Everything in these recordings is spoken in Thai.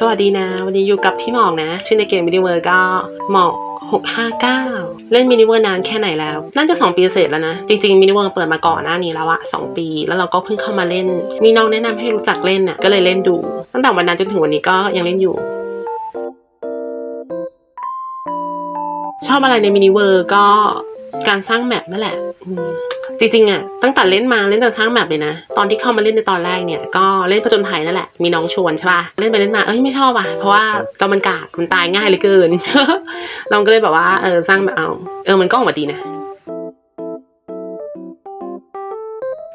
สวัสดีนะ วันนี้อยู่กับพี่หมอกนะ ชื่อในเกมมินิเวอร์ก็หมอก659 เล่นมินิเวอร์นานแค่ไหนแล้ว น่าจะ 2 ปีเสร็จแล้วนะ จริงๆมินิเวอร์เปิดมาก่อนหน้านี้แล้วอะ2 ปี แล้วเราก็เพิ่งเข้ามาเล่น มีน้องแนะนำให้รู้จักเล่นน่ะก็เลยเล่นดู ตั้งแต่วันนั้นจนถึงวันนี้ก็ยังเล่นอยู่ ชอบอะไรในมินิเวอร์ก็การสร้างแมปนั่นแหละ จริงๆอะตั้งแต่เล่นมาเล่นแต่สร้างแมปเลยนะ ตอนที่เข้ามาเล่นในตอนแรกเนี่ย ก็เล่นผจญภัยนั่นแหละ มีน้องชวนใช่ป่ะ เล่นไปเล่นมา เอ้ยไม่ชอบอะ เพราะว่าตอนมันกากมันตายง่ายเหลือเกินเราก็เลยแบบว่าเออสร้างแบบเอา เออมันก็ออกมาดีนะ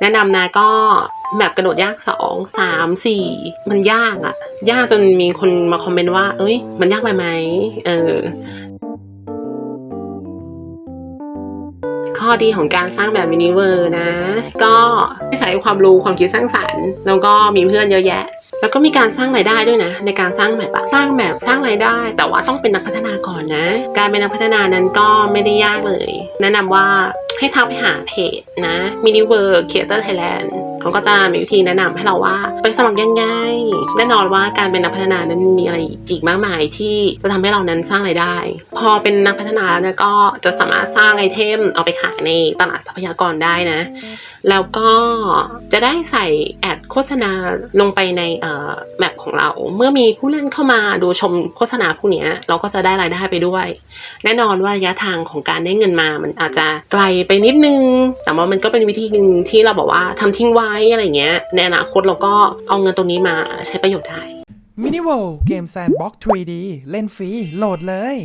แนะนำนะก็แมปกระโดดยากสองสามสี่มันยากอะยากจนมีคนมาคอมเมนต์ว่า เอ้ย มันยากไปไหมเออ ข้อดีของการสร้างแบบมินิเวอร์นะ ก็ใช้ความรู้ความคิดสร้างสรรค์ แล้วก็มีเพื่อนเยอะแยะ แล้วก็มีการสร้างรายได้ด้วยนะ ในการสร้างแมปอะสร้างแมปสร้างรายได้ แต่ว่าต้องเป็นนักพัฒนาก่อนนะ การเป็นนักพัฒนานั้นก็ไม่ได้ยากเลย แนะนำว่าให้ทักไปหาเพจนะ Miniverse Creator Thailand เขาก็จะมีวิธีแนะนำให้เราว่าไปสมัครยังไงแน่นอนว่าการเป็นนักพัฒนานั้นมีอะไรอีกมากมายที่จะทำให้เรานั้นสร้างรายได้ พอเป็นนักพัฒนาแล้วก็จะสามารถสร้างไอเทมเอาไปขายในตลาดทรัพยากรได้นะ แล้วก็จะได้ใส่แอดโฆษณาลงไปในเอ่อแมปของเรา เมื่อมีผู้เล่นเข้ามาดูชมโฆษณาพวกนี้เราก็จะได้รายได้ไปด้วย แน่นอนว่าระยะทางของการได้เงินมามันอาจจะไกลไปนิดนึง แต่ว่ามันก็เป็นวิธีหนึ่งที่เราบอกว่าทำทิ้งไว้อะไรเงี้ยในอนาคตเราก็เอาเงินตรงนี้มาใช้ประโยชน์ได้มินิ w o r l d เกมแซนบ็อก 3D เล่นฟรีโหลดเลย